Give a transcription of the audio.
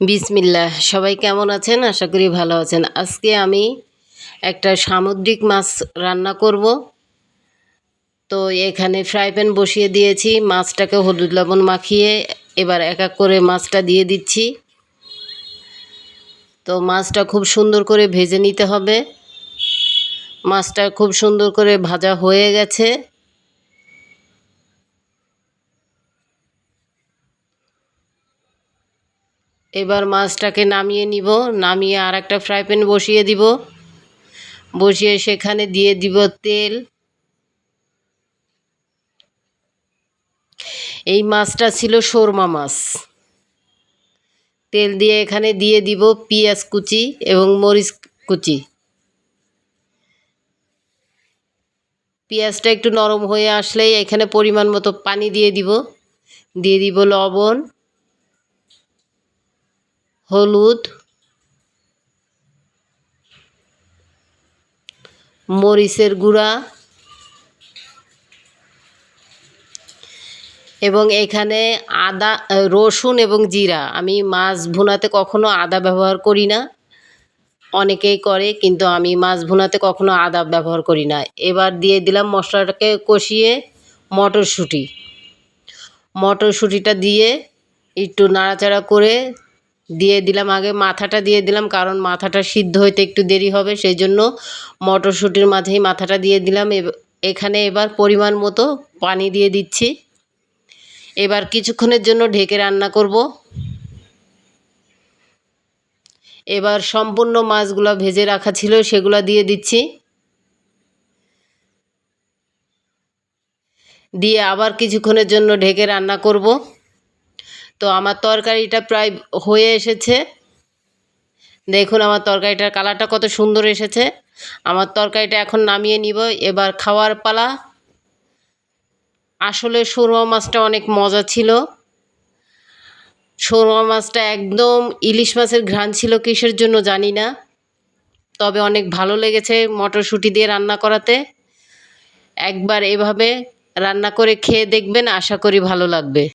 বিসমিল্লাহ। সবাই কেমন আছেন? আশা করি ভালো আছেন। আজকে আমি একটা সামুদ্রিক মাছ রান্না করব। তো এখানে ফ্রাই প্যান বসিয়ে দিয়েছি, মাছটাকে হলুদ লবণ মাখিয়ে এবার এক এক করে মাছটা দিয়ে দিচ্ছি। তো মাছটা খুব সুন্দর করে ভেজে নিতে হবে। মাছটা খুব সুন্দর করে ভাজা হয়ে গেছে। এবার মাছটাকে নামিয়ে নিব, নামিয়ে আর একটা ফ্রাই প্যান বসিয়ে দিব। বসিয়ে সেখানে দিয়ে দিব তেল। এই মাছটা ছিল শোরমা মাছ। তেল দিয়ে এখানে দিয়ে দিব পেঁয়াজ কুচি এবং মরিচ কুচি। পেঁয়াজটা একটু নরম হয়ে আসলেই এখানে পরিমাণ মতো পানি দিয়ে দিব। দিয়ে দিব লবণ। হলুদ, মরিচের গুঁড়া এবং এখানে আদা রসুন এবং জিরা। আমি মাছ ভুনাতে কখনো আদা ব্যবহার করি না। অনেকেই করে, কিন্তু আমি মাছ ভুনাতে কখনো আদা ব্যবহার করি না। এবার দিয়ে দিলাম মশলাটাকে কষিয়ে মটরশুঁটি। মটরশুঁটিটা দিয়ে একটু নাড়াচাড়া করে দিয়ে দিলাম। আগে মাথাটা দিয়ে দিলাম কারণ মাথাটা সিদ্ধ হইতে একটু দেরি হবে সেই জন্য মটরশুঁটির মাঝেই মাথাটা দিয়ে দিলাম। এখানে এবার পরিমাণ মতো পানি দিয়ে দিচ্ছি। এবার কিছুক্ষণের জন্য ঢেকে রান্না করব। এবার সম্পূর্ণ মাছগুলো ভেজে রাখা ছিল, সেগুলো দিয়ে দিচ্ছি। দিয়ে আবার কিছুক্ষণের জন্য ঢেকে রান্না করব। তো আমার তরকারিটা প্রায় হয়ে এসেছে। দেখুন আমার তরকারিটার কালারটা কত সুন্দর এসেছে। আমার তরকারিটা এখন নামিয়ে নিব। এবার খাওয়ার পালা। আসলে সুরমা মাছটা অনেক মজা ছিল। সুরমা মাছটা একদম ইলিশ মাছের ঘ্রাণ ছিল কিসের জন্য জানি না। তবে অনেক ভালো লেগেছে মটরশুঁটি দিয়ে রান্না করাতে। একবার এভাবে রান্না করে খেয়ে দেখবেন, আশা করি ভালো লাগবে।